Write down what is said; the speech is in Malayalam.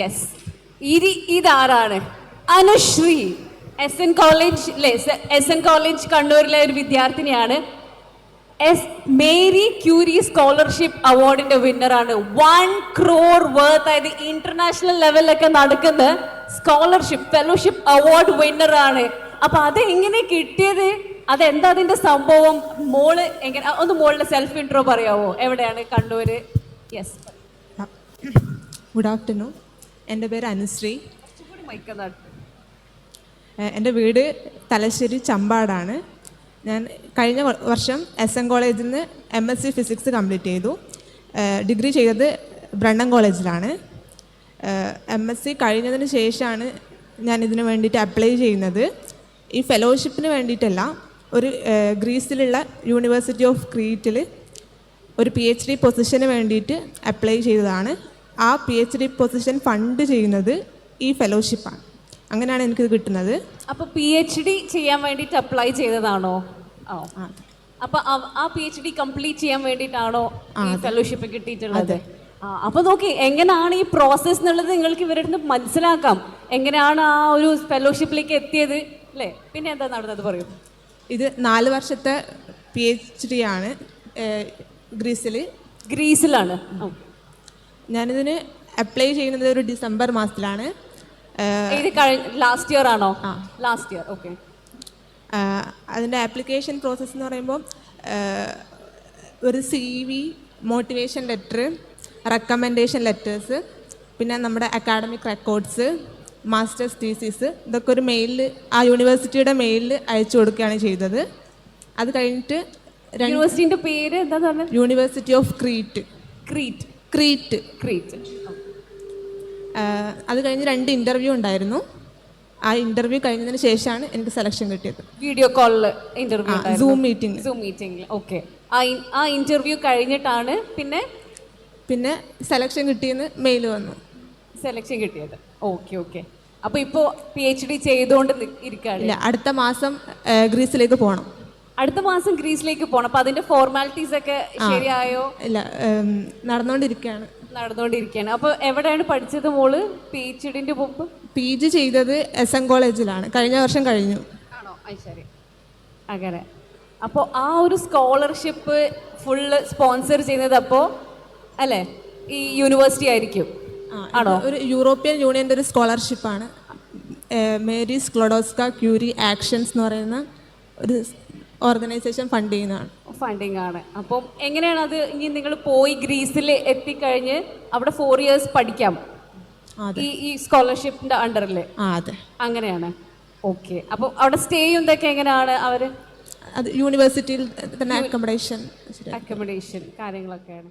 യെസ് ഇരി ഇതാരാണ്? Anushree. S N college S N college കണ്ണൂരിലെ ഒരു വിദ്യാർത്ഥിനിയാണ്. എസ് മേരി ക്യൂരി സ്കോളർഷിപ്പ് അവാർഡിന്റെ വിന്നറാണ്. വൺ ക്രോർ വർത്ത് അതായത് ഇന്റർനാഷണൽ ലെവലിലൊക്കെ നടക്കുന്ന സ്കോളർഷിപ്പ് ഫെലോഷിപ്പ് അവാർഡ് വിന്നറാണ് അപ്പൊ അത് എങ്ങനെ കിട്ടിയത്? അതെന്താ അതിന്റെ സംഭവം? മോൾ എങ്ങനെ? ഒന്ന് മോളുടെ സെൽഫ് ഇൻട്രോ പറയാവോ? എവിടെയാണ്? കണ്ണൂര്? യെസ് ഗുഡ് ആഫ്റ്റർനൂൺ എന്റെ പേര് അനുശ്രീ. എന്റെ വീട് തലശ്ശേരി ചമ്പാടാണ്. ഞാൻ കഴിഞ്ഞ വർഷം എസ് എൻ കോളേജിൽ നിന്ന് M S C physics complete ചെയ്തു. ഡിഗ്രി ചെയ്തത് ബ്രണ്ണൻ കോളേജിലാണ്. എം എസ് സി കഴിഞ്ഞതിന് ശേഷമാണ് ഞാൻ ഇതിന് വേണ്ടിയിട്ട് അപ്ലൈ ചെയ്യുന്നത്. ഈ ഫെലോഷിപ്പിന് വേണ്ടിയിട്ടല്ല ഒരു ഗ്രീസിലുള്ള യൂണിവേഴ്സിറ്റി ഓഫ് ക്രീറ്റിൽ ഒരു പി എച്ച് ഡി പൊസിഷന് വേണ്ടിയിട്ട് അപ്ലൈ ചെയ്തതാണ്. ആ P H D position fund ചെയ്യുന്നത് ഈ ഫെലോഷിപ്പാണ് അങ്ങനെയാണ് എനിക്കിത് കിട്ടുന്നത്. അപ്പോൾ പി എച്ച് ഡി ചെയ്യാൻ വേണ്ടിയിട്ട് അപ്ലൈ ചെയ്തതാണോ? ഓ. ആ. അപ്പൊ ആ പി എച്ച് ഡി കംപ്ലീറ്റ് ചെയ്യാൻ വേണ്ടിയിട്ടാണോ ഫെലോഷിപ്പ് കിട്ടിയിട്ടുള്ളത്? അപ്പൊ നോക്കി എങ്ങനെയാണ് ഈ പ്രോസസ് എന്നുള്ളത് നിങ്ങൾക്ക് ഇവരുടെ മനസ്സിലാക്കാം. എങ്ങനെയാണ് ആ ഒരു ഫെലോഷിപ്പിലേക്ക് എത്തിയത് അല്ലേ? പിന്നെ എന്താ നടന്നത് പറയൂ. ഇത് നാല് വർഷത്തെ പി എച്ച് ഡി ആണ് ഗ്രീസിൽ ഗ്രീസിലാണ്. ഞാനിതിന് അപ്ലൈ ചെയ്യുന്നത് ഒരു ഡിസംബർ മാസത്തിലാണ്. ഇത് ലാസ്റ്റ് ഇയർ ആണോ? ലാസ്റ്റ് ഇയർ ഓക്കെ അതിന്റെ ആപ്ലിക്കേഷൻ പ്രോസസ്സ് എന്ന് പറയുമ്പോൾ ഒരു C V motivation letter recommendation letters പിന്നെ നമ്മുടെ അക്കാഡമിക് റെക്കോർഡ്സ് മാസ്റ്റേഴ്സ് തീസിസ് ഇതൊക്കെ ഒരു മെയിലിൽ ആ യൂണിവേഴ്സിറ്റിയുടെ മെയിലിൽ അയച്ചു കൊടുക്കുകയാണ് ചെയ്തത്. അത് കഴിഞ്ഞിട്ട് യൂണിവേഴ്സിറ്റിന്റെ പേര് എന്താ പറഞ്ഞത് university of Crete Crete Crete Crete അത് കഴിഞ്ഞ് രണ്ട് ഇന്റർവ്യൂ ഉണ്ടായിരുന്നു. ആ ഇന്റർവ്യൂ കഴിഞ്ഞതിന് ശേഷമാണ് എനിക്ക് സെലക്ഷൻ കിട്ടിയത്. വീഡിയോ കോളിൽ ഇന്റർവ്യൂ സൂം മീറ്റിംഗ് സൂം മീറ്റിംഗിൽ ഓക്കെ ആ ആ ഇന്റർവ്യൂ കഴിഞ്ഞിട്ടാണ് പിന്നെ പിന്നെ സെലക്ഷൻ കിട്ടിയെന്ന് മെയിൽ വന്നു. സെലക്ഷൻ കിട്ടിയത്. ഓക്കെ ഓക്കെ അപ്പോൾ ഇപ്പോൾ പി എച്ച് ഡി ചെയ്തുകൊണ്ട് ഇരിക്കുകയാണ് അടുത്ത മാസം ഗ്രീസിലേക്ക് പോകണം അടുത്ത മാസം ഗ്രീസിലേക്ക് പോകണം അപ്പൊ അതിന്റെ ഫോർമാലിറ്റീസ് ഒക്കെ ശരിയായോ? ഇല്ല നടന്നോണ്ടിരിക്കാണ്. നടന്നുകൊണ്ടിരിക്കുകയാണ് നടന്നുകൊണ്ടിരിക്കുകയാണ് അപ്പൊ എവിടെയാണ് പഠിച്ചത് മോൾ? പി എച്ച് ഡിന്റെ മുമ്പ്? പി ജി ചെയ്തത് എസ് എൻ കോളേജിലാണ് കഴിഞ്ഞ വർഷം കഴിഞ്ഞു. ആണോ? ശരി. അങ്ങനെ. അപ്പോൾ ആ ഒരു സ്കോളർഷിപ്പ് ഫുള്ള് സ്പോൺസർ ചെയ്യുന്നത് അപ്പോൾ അല്ലേ? ഈ യൂണിവേഴ്സിറ്റി ആയിരിക്കും. ആണോ? ഒരു യൂറോപ്യൻ യൂണിയന്റെ ഒരു സ്കോളർഷിപ്പാണ് മേരി സ്ക്ലോഡോസ്ക ക്യൂരി ആക്ഷൻസ് എന്ന് പറയുന്ന ഒരു ഓർഗനൈസേഷൻ ഫണ്ട് ചെയ്യുന്നതാണ് ഫണ്ടിങ് ആണ് അപ്പം എങ്ങനെയാണ് അത് ഇനി നിങ്ങൾ പോയി ഗ്രീസിൽ എത്തിക്കഴിഞ്ഞ് അവിടെ ഫോർ ഇയേഴ്സ് പഠിക്കാം. ഈ ഈ സ്കോളർഷിപ്പിന്റെ അണ്ടറിൽ ആ അതെ. അങ്ങനെയാണ്. ഓക്കെ അപ്പോൾ അവിടെ സ്റ്റേ ചെയ്യുന്നതൊക്കെ എങ്ങനെയാണ് അവർ? അത് യൂണിവേഴ്സിറ്റിയിൽ തന്നെ അക്കോമഡേഷൻ അക്കോമഡേഷൻ കാര്യങ്ങളൊക്കെയാണ്.